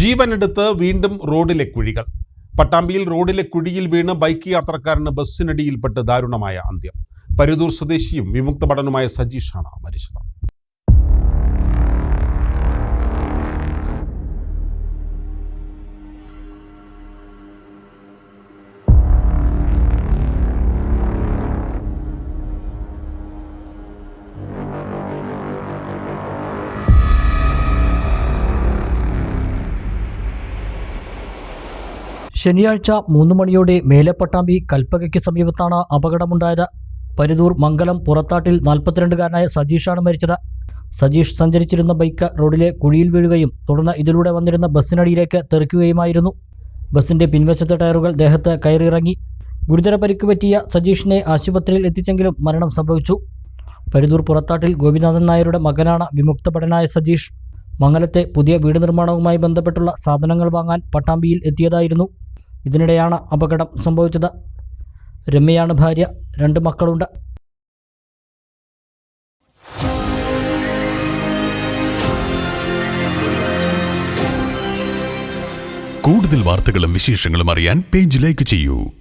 ജീവനെടുത്ത് വീണ്ടും റോഡിലെ കുഴികൾ. പട്ടാമ്പിയിൽ റോഡിലെ കുഴിയിൽ വീണ് ബൈക്ക് യാത്രക്കാരന് ബസ്സിനടിയിൽപ്പെട്ട് ദാരുണമായ അന്ത്യം. പരുതൂർ സ്വദേശിയും വിമുക്ത ഭടനുമായ സജീഷാണ് മരിച്ചത്. ശനിയാഴ്ച മൂന്ന് മണിയോടെ മേലെപ്പട്ടാമ്പി കൽപ്പകയ്ക്ക് സമീപത്താണ് അപകടമുണ്ടായത്. പരുതൂർ മംഗലം പുറത്താട്ടിൽ നാൽപ്പത്തിരണ്ടുകാരനായ സജീഷാണ് മരിച്ചത്. സജീഷ് സഞ്ചരിച്ചിരുന്ന ബൈക്ക് റോഡിലെ കുഴിയിൽ വീഴുകയും തുടർന്ന് ഇതിലൂടെ വന്നിരുന്ന ബസ്സിനടിയിലേക്ക് തെറിക്കുകയുമായിരുന്നു. ബസിന്റെ പിൻവശത്തെ ടയറുകൾ ദേഹത്ത് കയറിയിറങ്ങി. ഗുരുതര പരിക്ക് പറ്റിയ സജീഷിനെ ആശുപത്രിയിൽ എത്തിച്ചെങ്കിലും മരണം സംഭവിച്ചു. പരുതൂർ പുറത്താട്ടിൽ ഗോപിനാഥൻ നായരുടെ മകനാണ് വിമുക്തഭടനായ സജീഷ്. മംഗലത്തെ പുതിയ വീട് നിർമ്മാണവുമായി ബന്ധപ്പെട്ടുള്ള സാധനങ്ങൾ വാങ്ങാൻ പട്ടാമ്പിയിൽ എത്തിയതായിരുന്നു. ഇതിനിടെയാണ് അപകടം സംഭവിച്ചത്. രമ്യയാണ് ഭാര്യ രണ്ട് മക്കളുണ്ട്. കൂടുതൽ വാർത്തകളും വിശേഷങ്ങളും അറിയാൻ പേജ് ലൈക്ക് ചെയ്യൂ.